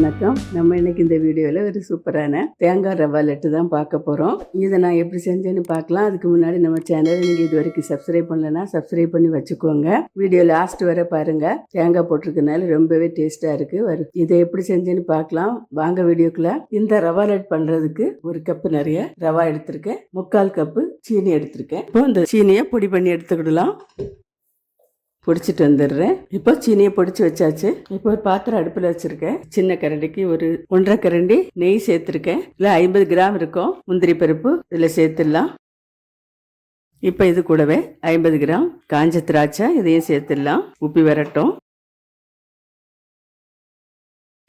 வணக்கம். நம்ம இன்னைக்கு இந்த வீடியோவில் ஒரு சூப்பரான தேங்காய் ரவா லட்டு தான் பார்க்க போகிறோம் இதை நான் எப்படி செஞ்சேன்னு பார்க்கலாம். அதுக்கு முன்னாடி நம்ம சேனலை நீங்கள் இது வரைக்கும் சப்ஸ்கிரைப் பண்ணலன்னா சப்ஸ்கிரைப் பண்ணி வச்சுக்கோங்க. வீடியோ லாஸ்ட் வரை பாருங்கள் தேங்காய் போட்டிருக்கனால ரொம்பவே டேஸ்ட்டாக இருக்குது வரும் இதை எப்படி செஞ்சேன்னு பார்க்கலாம். வாங்க வீடியோக்குள்ள. இந்த ரவா லட் பண்ணுறதுக்கு ஒரு கப்பு நிறைய ரவா எடுத்திருக்கேன். முக்கால் கப்பு சீனி எடுத்திருக்கேன். இப்போ இந்த சீனியை பொடி பண்ணி எடுத்துக்கிடலாம். பொடிச்சிட்டு வந்துடுறேன். இப்போ சீனியை பொடிச்சு வச்சாச்சு. இப்போ ஒரு பாத்திரம் அடுப்பில் வச்சிருக்கேன். சின்ன கரண்டிக்கு ஒரு ஒன்றரை கரண்டி நெய் சேர்த்துருக்கேன். இல்லை ஐம்பது கிராம் இருக்கும். முந்திரி பருப்பு இதில் சேர்த்துடலாம். இப்போ இது கூடவே ஐம்பது கிராம் காஞ்ச திராட்சை இதையும் சேர்த்துடலாம். உப்பி வரட்டும்.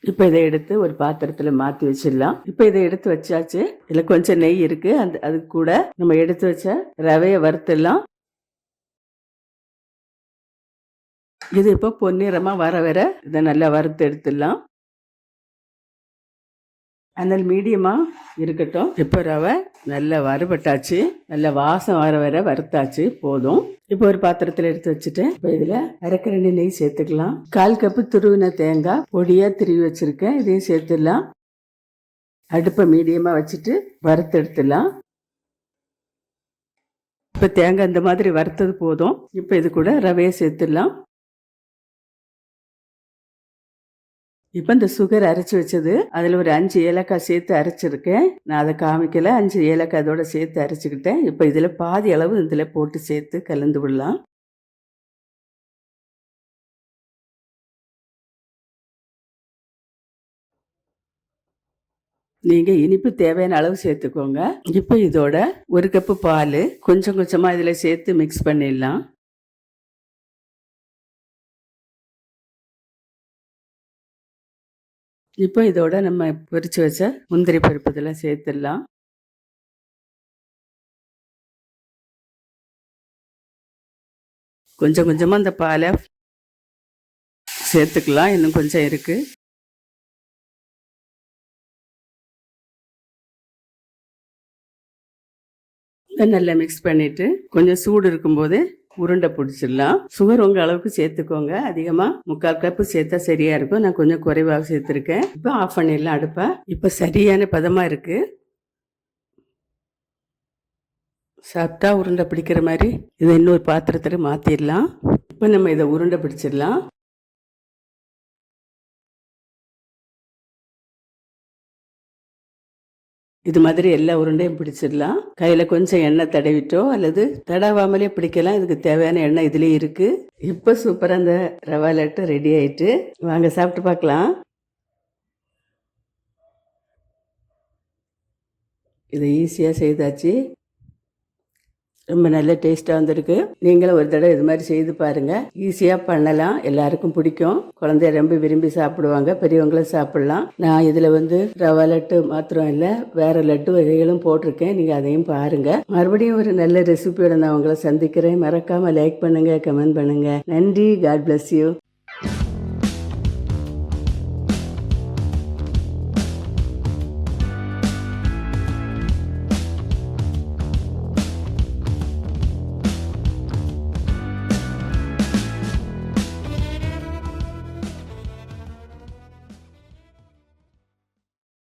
இப்போ இதை எடுத்து ஒரு பாத்திரத்தில் மாற்றி வச்சிடலாம். இப்போ இதை எடுத்து வச்சாச்சு. இதில் கொஞ்சம் நெய் இருக்குது அந்த அது கூட நம்ம எடுத்து வச்ச ரவையை வறுத்துடலாம். இது இப்போ பொன்னிறமாக வர வர இதை நல்லா வறுத்து எடுத்துடலாம். அதனால் மீடியமாக இருக்கட்டும். இப்போ ரவை நல்லா வறுபட்டாச்சு. நல்லா வாசம் வர வர வறுத்தாச்சு. போதும். இப்போ ஒரு பாத்திரத்தில் எடுத்து வச்சுட்டு இப்போ இதில் அரைக்கரண்டி நெய் சேர்த்துக்கலாம். கால் கப்பு துருவின தேங்காய் பொடியாக திருவி வச்சுருக்கேன். இதையும் சேர்த்துடலாம். அடுப்பை மீடியமாக வச்சுட்டு வறுத்து எடுத்துடலாம். இப்போ தேங்காய் இந்த மாதிரி வறுத்தது போதும். இப்போ இது கூட ரவையை சேர்த்துடலாம். இப்போ இந்த சுகர் அரைச்சி வச்சது அதில் ஒரு அஞ்சு ஏலக்காய் சேர்த்து அரைச்சிருக்கேன். நான் அதை காமிக்கல அஞ்சு ஏலக்காய் அதோட சேர்த்து அரைச்சிக்கிட்டேன். இப்போ இதில் பாதி அளவு இதில் போட்டு சேர்த்து கலந்து விடலாம். நீங்கள் இனிப்பு தேவையான அளவு சேர்த்துக்கோங்க. இப்போ இதோட ஒரு கப்பு பால் கொஞ்சம் கொஞ்சமாக இதில் சேர்த்து மிக்ஸ் பண்ணிடலாம். இப்போ இதோட நம்ம பொரித்து வச்ச முந்திரி பருப்பு இதெல்லாம் சேர்த்துடலாம். கொஞ்சம் கொஞ்சமாக அந்த பாலை சேர்த்துக்கலாம். இன்னும் கொஞ்சம் இருக்கு. நல்லா மிக்ஸ் பண்ணிட்டு கொஞ்சம் சூடு இருக்கும்போது உருண்டை பிடிச்சிடலாம். சுகர் உங்கள் அளவுக்கு சேர்த்துக்கோங்க. அதிகமாக முக்கால் கப்பு சேர்த்தா சரியாக இருக்கும். நான் கொஞ்சம் குறைவாக சேர்த்துருக்கேன். இப்போ ஆஃப் பண்ணிடலாம் அடுப்பை. இப்போ சரியான பதமாக இருக்குது சாப்பிட்டா உருண்டை பிடிக்கிற மாதிரி இதை இன்னொரு பாத்திரத்தில் மாற்றிடலாம் இப்போ நம்ம இதை உருண்டை பிடிச்சிடலாம். இது மாதிரி எல்லா உருண்டையும் பிடிச்சிடலாம். கையில் கொஞ்சம் எண்ணெய் தடவிட்டோ அல்லது தடவாமலே பிடிக்கலாம். இதுக்கு தேவையான எண்ணெய் இதுலேயும் இருக்குது இப்போ சூப்பராக அந்த ரவா லட்டு ரெடி ஆயிட்டு வாங்க சாப்பிட்டு பார்க்கலாம். இதை ஈஸியாக செய்தாச்சு. ரொம்ப நல்ல டேஸ்ட்டாக வந்திருக்கு. நீங்களும் ஒரு தடவை இது மாதிரி செய்து பாருங்கள் ஈஸியாக பண்ணலாம். எல்லாருக்கும் பிடிக்கும். குழந்தைய ரொம்ப விரும்பி சாப்பிடுவாங்க. பெரியவங்களும் சாப்பிடலாம். நான் இதில் வந்து ரவா லட்டு மாத்திரம் இல்லை வேற லட்டு வகைகளும் போட்டிருக்கேன். நீங்கள் அதையும் பாருங்கள் மறுபடியும் ஒரு நல்ல ரெசிபியோட நான் உங்களை சந்திக்கிறேன். மறக்காமல் லைக் பண்ணுங்கள் கமெண்ட் பண்ணுங்கள் நன்றி. God bless you